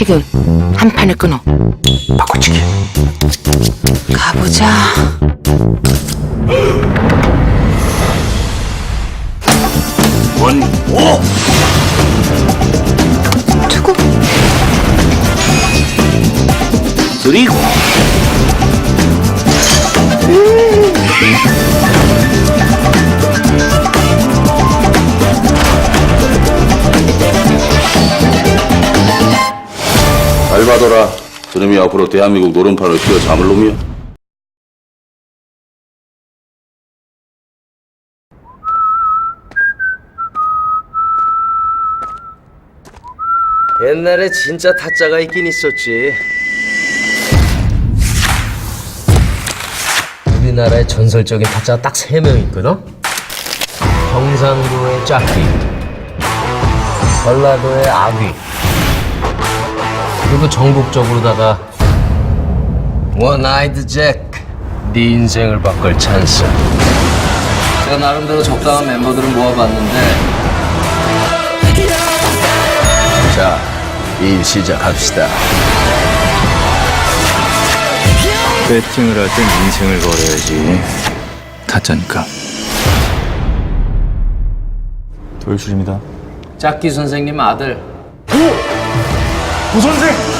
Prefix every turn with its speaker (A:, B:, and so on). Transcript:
A: 지금 한 판을 끊어.
B: 바꿔치기.
A: 가보자.
B: 원, 오!
A: 투구.
B: 쓰리고. 잘 봐둬라. 저놈이 앞으로 대한민국 노름판을 휘어잡을 놈이야.
C: 옛날에 진짜 타짜가 있긴 있었지. 우리나라에 전설적인 타짜가 딱 세 명 있거든. 경상도의 짝기, 전라도의 아귀, 그리고 전국적으로다가 원 아이드 잭. 네 인생을 바꿀 찬스. 제가 나름대로 적당한 멤버들을 모아봤는데 자, 일 시작합시다.
D: 배팅을 할 땐 인생을 걸어야지. 타짜니까. 돌출입니다.
C: 짝기 선생님 아들.
D: 오 아, 그 우선생!